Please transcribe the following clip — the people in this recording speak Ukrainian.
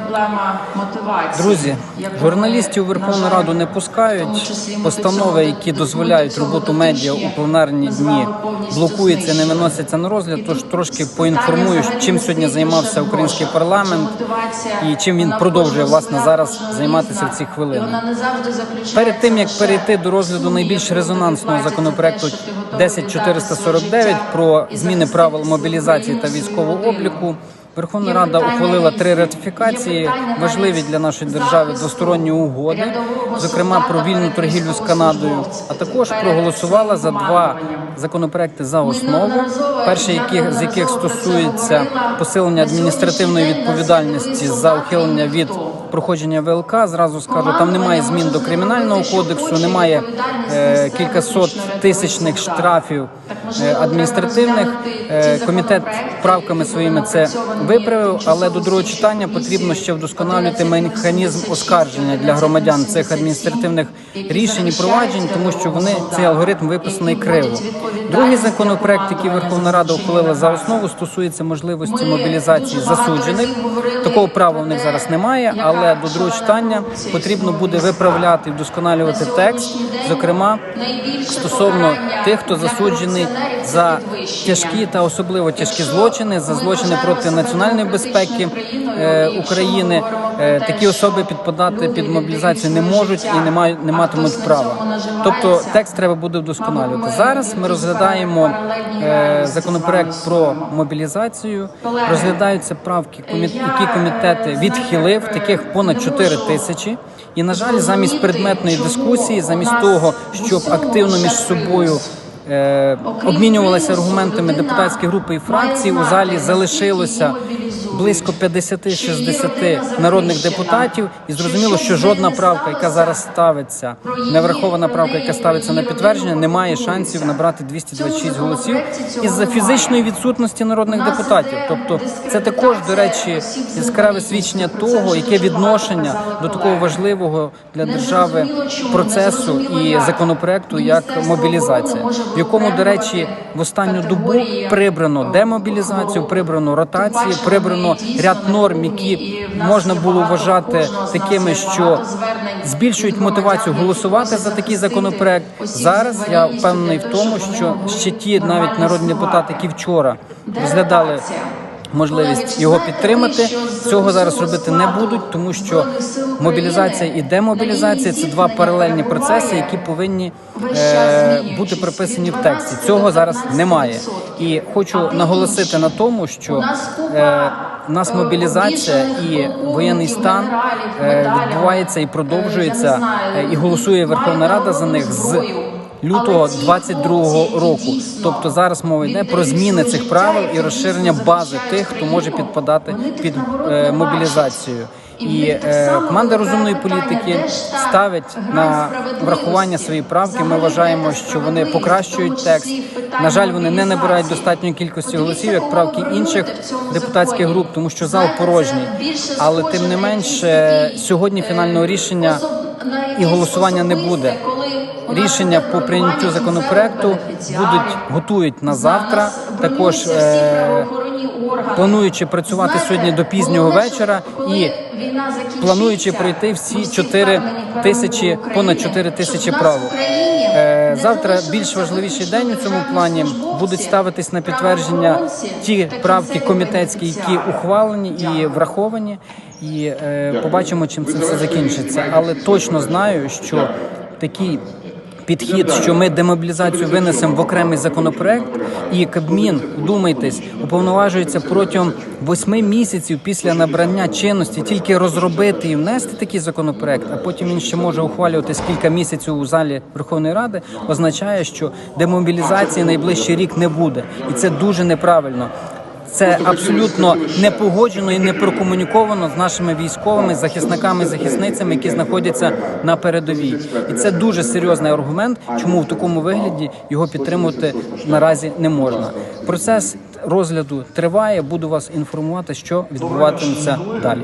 проблема мотивації. Друзі, журналістів у Верховну Раду не пускають. Постанови, які дозволяють роботу медіа у пленарні дні, блокуються, не виносяться на розгляд. Тож трошки поінформую, чим сьогодні займався український парламент і чим він продовжує власне зараз займатися в ці хвилини. Перед тим як перейти до розгляду найбільш резонансного законопроекту платите за те, що ти готовий віддати своє 10449 про зміни правил мобілізації та військового обліку. Верховна Рада ухвалила три ратифікації, важливі для нашої держави двосторонні угоди, зокрема про вільну торгівлю з Канадою. А також проголосувала за два законопроекти за основу. Перший яких з яких стосується посилення адміністративної відповідальності за ухилення від проходження ВЛК. Зразу скажу, там немає змін до кримінального кодексу, немає е, кількасот тисячних штрафів адміністративних. треба розглянути Е, Комітет правками своїми це виправив, але до другого читання потрібно ще вдосконалювати механізм оскарження для громадян цих адміністративних рішень і проваджень, тому що вони цей алгоритм виписаний криво. Другий законопроект, який Верховна Рада ухвалила за основу, стосується можливості мобілізації засуджених. Такого права в них зараз немає, але до другого читання потрібно буде виправляти і вдосконалювати текст, зокрема стосовно тих, хто засуджений за тяжкі та особливо тяжкі злочини, за злочини проти національної безпеки е, України. Е, Такі особи підпадати під мобілізацію не можуть і не мають не матимуть права. Тобто текст треба буде вдосконалювати. Зараз ми розглядаємо е, законопроект про мобілізацію. Розглядаються правки, які комітети відхилив. Таких понад не 4 тисячі. І на жаль, замість предметної дискусії, замість того, щоб активно між собою обмінювалися аргументами людина депутатські групи і фракції. У залі залишилося близько що її 50-60 народних депутатів, і зрозуміло, що жодна правка, яка зараз ставиться, не врахована правка, яка ставиться на підтвердження, не має шансів набрати В 226 цьому голосів із-за фізичної відсутності народних депутатів. Тобто, це також, до речі, яскраве свідчення того, яке відношення до такого важливого для держави процесу і законопроекту як мобілізація, в якому, до речі, в останню добу прибрано демобілізацію, прибрано ротації, прибрано ряд норм, які можна було вважати такими, що збільшують мотивацію голосувати за такий законопроект. Зараз я впевнений в тому, що ще ті навіть народні депутати, які вчора розглядали? Можливість його підтримати. Цього зараз робити не будуть, тому що мобілізація і демобілізація це два паралельні процеси, які повинні е, бути прописані в тексті. Цього зараз немає. І хочу наголосити на тому, що нас е, у нас е, мобілізація і воєнний стан е, відбувається і е, продовжується, е, і голосує Верховна Рада за них з. Лютого Але ці 22-го року. Тобто зараз мова йде про зміни цих правил і розширення бази тих, хто може підпадати під е, мобілізацію. І е, команда розумної політики ставить на врахування свої правки. Ми вважаємо, що вони покращують текст. На жаль, вони не набирають достатньої кількості голосів, як правки інших депутатських груп, тому що зал порожній. Але тим не на менш якийсь такий, сьогодні е, фінального рішення і голосування не буде. Рішення по прийняттю законопроекту будуть готують на завтра. Також е, плануючи працювати сьогодні до пізнього вечора і плануючи пройти всі усі 4 тисячі, понад України, 4 тисячі правок. Е, Завтра більш важливіший день у цьому плані будуть ставитись на підтвердження ті правки комітетські, які ухвалені і враховані, і е, побачимо, чим це все закінчиться. Але точно знаю, що такий підхід, що ми демобілізацію винесемо в окремий законопроект, і Кабмін, вдумайтесь, уповноважується протягом восьми місяців після набрання чинності тільки розробити і внести такий законопроект, а потім він ще може ухвалюватись кілька місяців у залі Верховної Ради, означає, що демобілізації найближчий рік не буде, і це дуже неправильно. Це абсолютно не погоджено і не прокомуніковано з нашими військовими захисниками і захисницями, які знаходяться на передовій. І це дуже серйозний аргумент, чому в такому вигляді його підтримувати наразі не можна. Процес розгляду триває. Буду вас інформувати, що відбуватиметься далі.